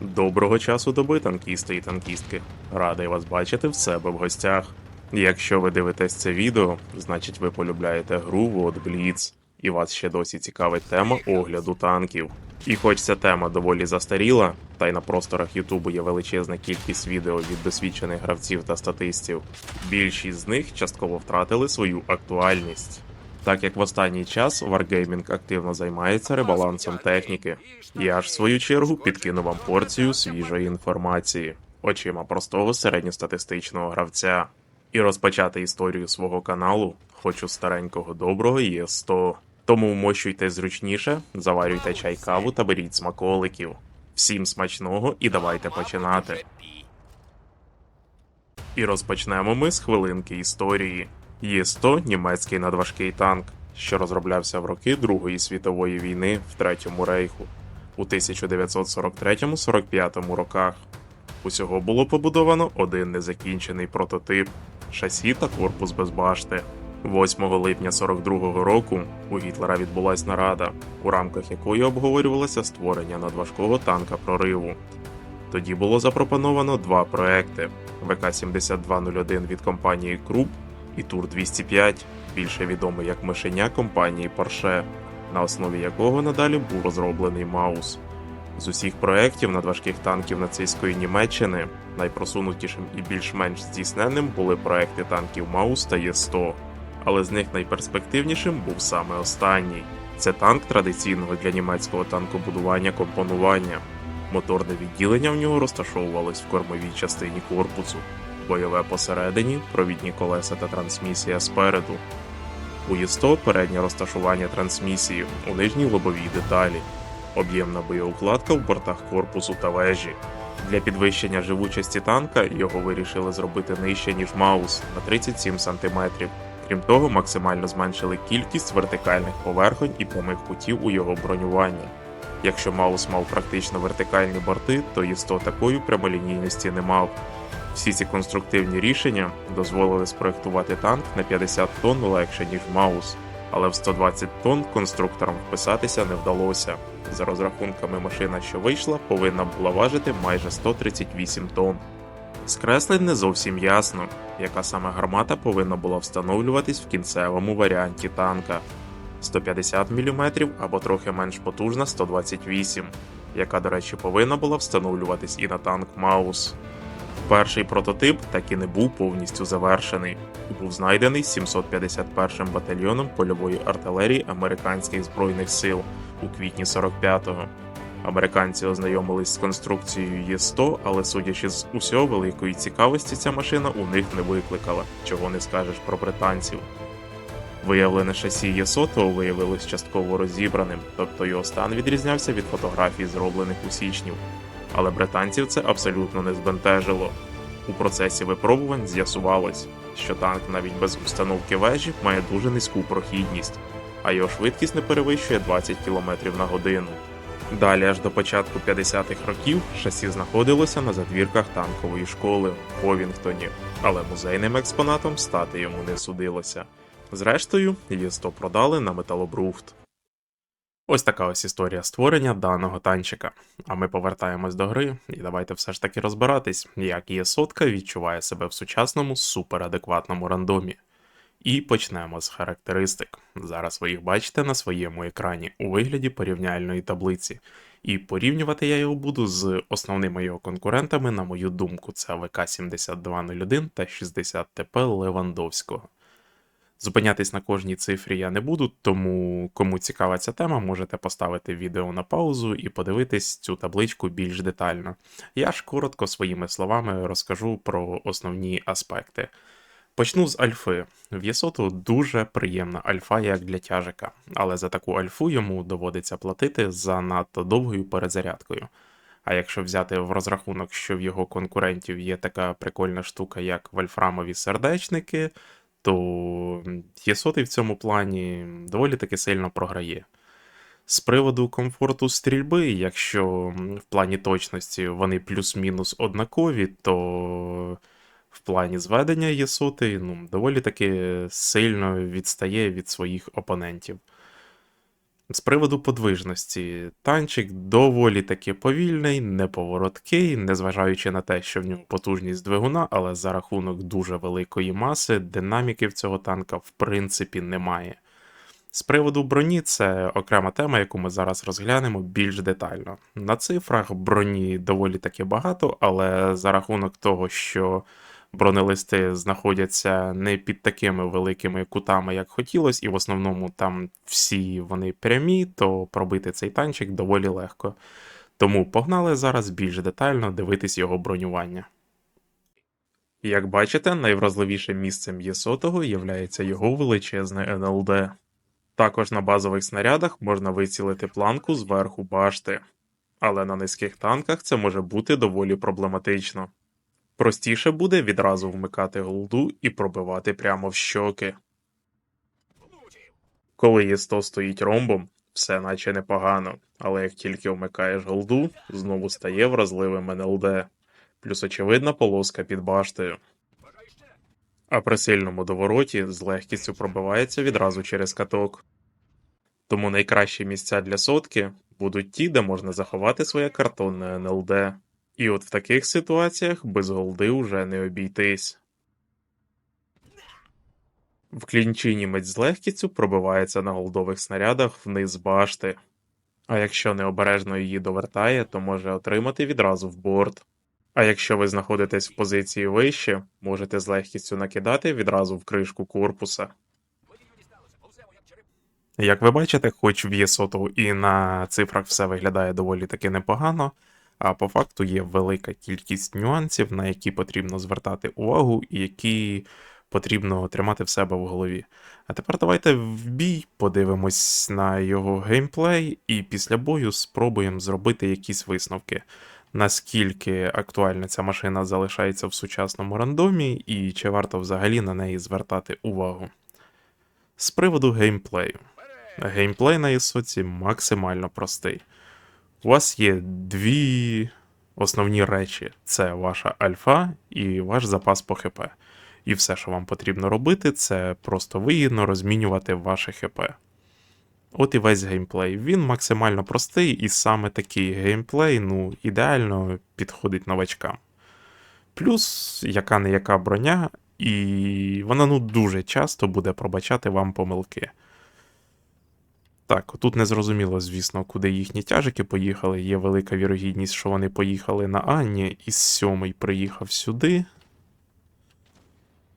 Доброго часу доби, танкісти і танкістки. Радий вас бачити в себе в гостях. Якщо ви дивитесь це відео, значить ви полюбляєте гру World Blitz, і вас ще досі цікавить тема огляду танків. І хоч ця тема доволі застаріла, та й на просторах Ютубу є величезна кількість відео від досвідчених гравців та статистів, більшість з них частково втратили свою актуальність. Так як в останній час Wargaming активно займається ребалансом техніки, я ж в свою чергу підкину вам порцію свіжої інформації очима простого середньостатистичного гравця. І розпочати історію свого каналу хочу старенького доброго ЄС100. Тому вмощуйте зручніше, заварюйте чай каву та беріть смаколиків. Всім смачного і давайте починати. І розпочнемо ми з хвилинки історії. Є-100 німецький надважкий танк, що розроблявся в роки Другої світової війни в Третьому рейху у 1943-45 роках. Усього було побудовано один незакінчений прототип шасі та корпус без башти. 8 липня 42-го року у Гітлера відбулась нарада, у рамках якої обговорювалося створення надважкого танка прориву. Тоді було запропоновано два проекти: ВК-7201 від компанії Круп і Тур-205, більше відомий як мишеня компанії Porsche, на основі якого надалі був розроблений Маус. З усіх проєктів надважких танків нацистської Німеччини найпросунутішим і більш-менш здійсненним були проекти танків Маус та Є-100, але з них найперспективнішим був саме останній. Це танк традиційного для німецького танкобудування компонування. Моторне відділення в нього розташовувалось в кормовій частині корпусу, бойове посередині, провідні колеса та трансмісія спереду. У Є100 переднє розташування трансмісії у нижній лобовій деталі, об'ємна боєукладка в бортах корпусу та вежі. Для підвищення живучості танка його вирішили зробити нижче, ніж Маус на 37 см. Крім того, максимально зменшили кількість вертикальних поверхонь і прямих кутів у його бронюванні. Якщо Маус мав практично вертикальні борти, то Є100 такої прямолінійності не мав. Всі ці конструктивні рішення дозволили спроектувати танк на 50 тонн легше, ніж Маус, але в 120 тонн конструкторам вписатися не вдалося. За розрахунками, машина, що вийшла, повинна була важити майже 138 тонн. З не зовсім ясно, яка саме гармата повинна була встановлюватись в кінцевому варіанті танка. 150 мм або трохи менш потужна 128, яка, до речі, повинна була встановлюватись і на танк Маус. Перший прототип так і не був повністю завершений і був знайдений 751-м батальйоном польової артилерії американських збройних сил у квітні 45-го. Американці ознайомились з конструкцією Є100, але судячи з усього великої цікавості, ця машина у них не викликала, чого не скажеш про британців. Виявлене шасі Є100 виявилось частково розібраним, тобто його стан відрізнявся від фотографій, зроблених у січні. Але британців це абсолютно не збентежило. У процесі випробувань з'ясувалось, що танк навіть без установки вежі має дуже низьку прохідність, а його швидкість не перевищує 20 км на годину. Далі аж до початку 50-х років шасі знаходилося на задвірках танкової школи в Повінгтоні, але музейним експонатом стати йому не судилося. Зрештою, її 100 продали на металобруфт. Ось така ось історія створення даного танчика. А ми повертаємось до гри, і давайте все ж таки розбиратись, як є сотка відчуває себе в сучасному суперадекватному рандомі. І почнемо з характеристик. Зараз ви їх бачите на своєму екрані у вигляді порівняльної таблиці. І порівнювати я його буду з основними його конкурентами, на мою думку, це ВК-7201 та 60 ТП Левандовського. Зупинятись на кожній цифрі я не буду, тому кому цікава ця тема, можете поставити відео на паузу і подивитись цю табличку більш детально. Я ж коротко своїми словами розкажу про основні аспекти. Почну з альфи. В Єсоту дуже приємна альфа як для тяжика, але за таку альфу йому доводиться платити за надто довгою перезарядкою. А якщо взяти в розрахунок, що в його конкурентів є така прикольна штука, як вольфрамові сердечники, то Єсотий в цьому плані доволі таки сильно програє. З приводу комфорту стрільби, якщо в плані точності вони плюс-мінус однакові, то в плані зведення Єсоти ну, доволі таки сильно відстає від своїх опонентів. З приводу подвижності, танчик доволі таки повільний, неповороткий, незважаючи на те, що в нього потужність двигуна, але за рахунок дуже великої маси, динаміки в цього танка в принципі немає. З приводу броні, це окрема тема, яку ми зараз розглянемо більш детально. На цифрах броні доволі таки багато, але за рахунок того, що бронелисти знаходяться не під такими великими кутами, як хотілося, і в основному там всі вони прямі, то пробити цей танчик доволі легко. Тому погнали зараз більш детально дивитись його бронювання. Як бачите, найвразливішим місцем Є100 є його величезне НЛД. Також на базових снарядах можна вицілити планку зверху башти, але на низьких танках це може бути доволі проблематично. Простіше буде відразу вмикати голду і пробивати прямо в щоки. Коли Є100 стоїть ромбом, все наче непогано, але як тільки вмикаєш голду, знову стає вразливим НЛД, плюс очевидна полоска під баштою. А при сильному довороті з легкістю пробивається відразу через каток. Тому найкращі місця для сотки будуть ті, де можна заховати своє картонне НЛД. І от в таких ситуаціях без голди уже не обійтись. В клінчі німець з легкістю пробивається на голдових снарядах вниз башти, а якщо необережно її довертає, то може отримати відразу в борт. А якщо ви знаходитесь в позиції вище, можете з легкістю накидати відразу в кришку корпуса. Як ви бачите, хоч в ЄСОТу і на цифрах все виглядає доволі таки непогано, а по факту є велика кількість нюансів, на які потрібно звертати увагу і які потрібно тримати в себе в голові. А тепер давайте в бій подивимось на його геймплей, і після бою спробуємо зробити якісь висновки. Наскільки актуальна ця машина залишається в сучасному рандомі, і чи варто взагалі на неї звертати увагу. З приводу геймплею. Геймплей на Ісоці максимально простий. У вас є дві основні речі: це ваша альфа і ваш запас по ХП. І все, що вам потрібно робити, це просто вигідно розмінювати ваше ХП. От і весь геймплей. Він максимально простий, і саме такий геймплей ну, ідеально підходить новачкам. Плюс яка не яка броня, і вона ну, дуже часто буде пробачати вам помилки. Так, тут не зрозуміло, звісно, куди їхні тяжики поїхали. Є велика вірогідність, що вони поїхали на Анні, із сьомий приїхав сюди.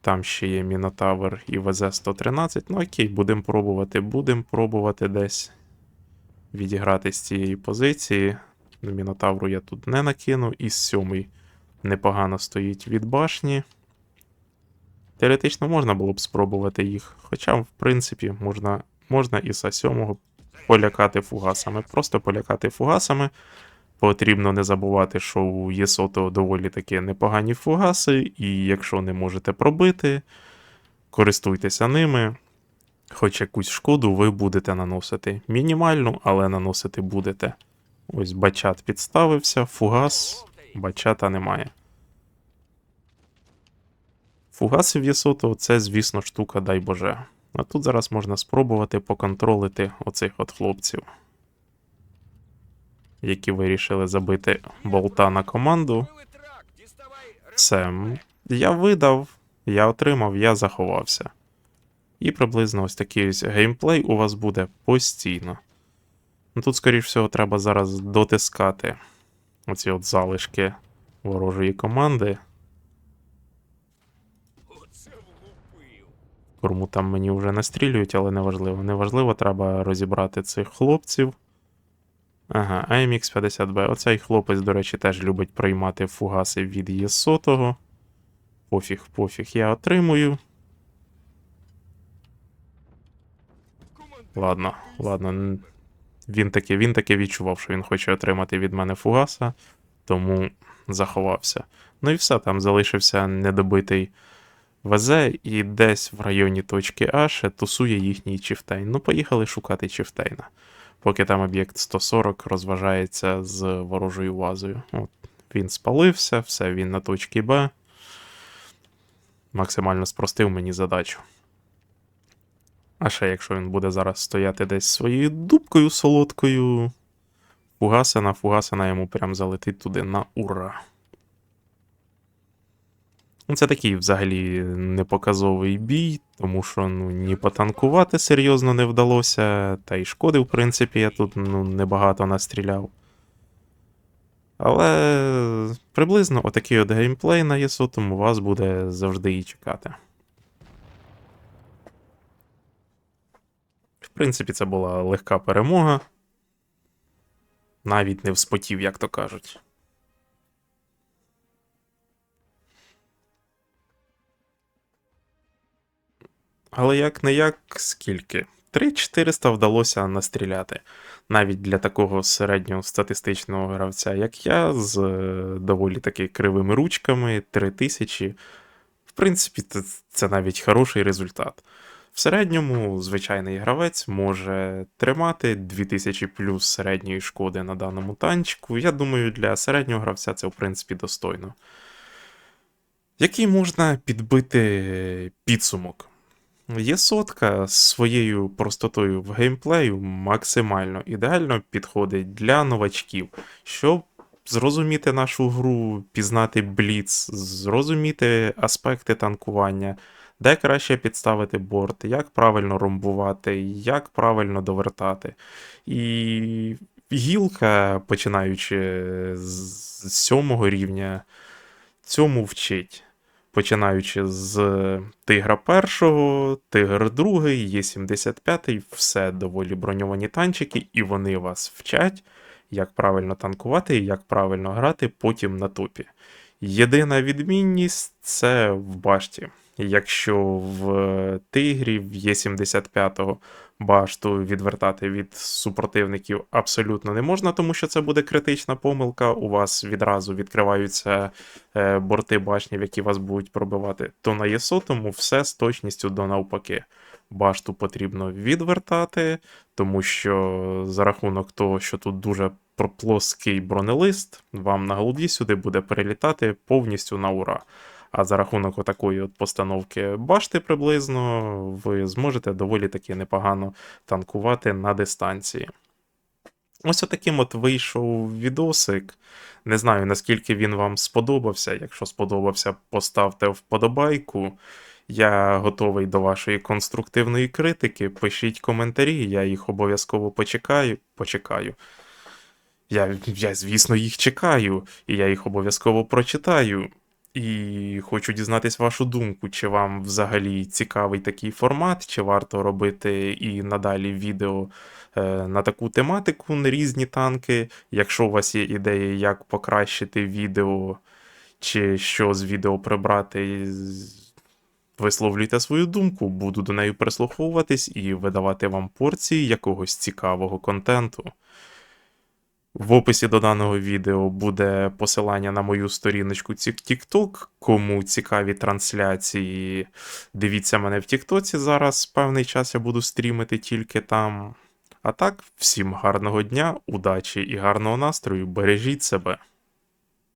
Там ще є Мінотавр і ВЗ-113. Ну окей, будемо пробувати, будемо пробувати десь відіграти з цієї позиції. Мінотавру я тут не накину, і сьомий непогано стоїть від башні. Теоретично можна було б спробувати їх, хоча, в принципі, можна можна і са сьомого полякати фугасами. Просто полякати фугасами. Потрібно не забувати, що у Єсото доволі таки непогані фугаси, і якщо не можете пробити, користуйтеся ними. Хоч якусь шкоду ви будете наносити. Мінімальну, але наносити будете. Ось бачат підставився, фугас, бачата немає. Фугаси в Єсото це, звісно, штука, дай Боже. А тут зараз можна спробувати поконтролити оцих от хлопців, які вирішили забити болта на команду. Все. Я видав, я отримав, я заховався. І приблизно ось такий ось геймплей у вас буде постійно. Ну Тут, скоріш всього, треба зараз дотискати оці от залишки ворожої команди. Корму там мені вже настрілюють, але неважливо. Неважливо, треба розібрати цих хлопців. Ага, AMX 50B. Оцей хлопець, до речі, теж любить приймати фугаси від Єсотого. Пофіг, пофіг, я отримую. Ладно, ладно. Він таки він таки відчував, що він хоче отримати від мене фугаса, тому заховався. Ну і все, там залишився недобитий везе і десь в районі точки А ще тусує їхній Чіфтейн. Ну, поїхали шукати Чіфтейна. Поки там об'єкт 140 розважається з ворожою вазою. От, Він спалився, все, він на точці Б. Максимально спростив мені задачу. А ще якщо він буде зараз стояти десь своєю дубкою солодкою, фугасина, фугасина йому прям залетить туди на ура. Ну, Це такий взагалі непоказовий бій, тому що ну, ні потанкувати серйозно не вдалося, та й шкоди, в принципі, я тут ну, небагато настріляв. Але приблизно отакий от геймплей на ЄСОТому вас буде завжди і чекати. В принципі, це була легка перемога. Навіть не вспотів, як то кажуть. Але як не як, скільки? 3-400 вдалося настріляти. Навіть для такого середньостатистичного гравця, як я, з е, доволі таки кривими ручками, 3000. В принципі, це, це навіть хороший результат. В середньому звичайний гравець може тримати 2000 плюс середньої шкоди на даному танчику. Я думаю, для середнього гравця це в принципі достойно. Який можна підбити підсумок? Є сотка своєю простотою в геймплею максимально ідеально підходить для новачків, щоб зрозуміти нашу гру, пізнати бліц, зрозуміти аспекти танкування, де краще підставити борт, як правильно ромбувати, як правильно довертати. І гілка, починаючи з сьомого рівня, цьому вчить починаючи з Тигра першого, Тигр другий, Є-75, все доволі броньовані танчики, і вони вас вчать, як правильно танкувати і як правильно грати потім на топі. Єдина відмінність це в башті. Якщо в Тигрі в Є-75 башту відвертати від супротивників абсолютно не можна, тому що це буде критична помилка. У вас відразу відкриваються е, борти башнів, які вас будуть пробивати, то на ЄСОТому все з точністю до навпаки. Башту потрібно відвертати, тому що за рахунок того, що тут дуже плоский бронелист, вам на голді сюди буде перелітати повністю на ура. А за рахунок отакої от постановки башти приблизно, ви зможете доволі таки непогано танкувати на дистанції. Ось отаким от вийшов відосик. Не знаю, наскільки він вам сподобався. Якщо сподобався, поставте вподобайку. Я готовий до вашої конструктивної критики. Пишіть коментарі, я їх обов'язково почекаю. Почекаю. Я, я, звісно, їх чекаю, і я їх обов'язково прочитаю. І хочу дізнатись вашу думку, чи вам взагалі цікавий такий формат, чи варто робити і надалі відео е, на таку тематику на різні танки. Якщо у вас є ідеї, як покращити відео, чи що з відео прибрати, висловлюйте свою думку, буду до неї прислуховуватись і видавати вам порції якогось цікавого контенту. В описі до даного відео буде посилання на мою сторіночку TikTok. Кому цікаві трансляції, дивіться мене в Тіктоці зараз. Певний час я буду стрімити тільки там. А так, всім гарного дня, удачі і гарного настрою. Бережіть себе.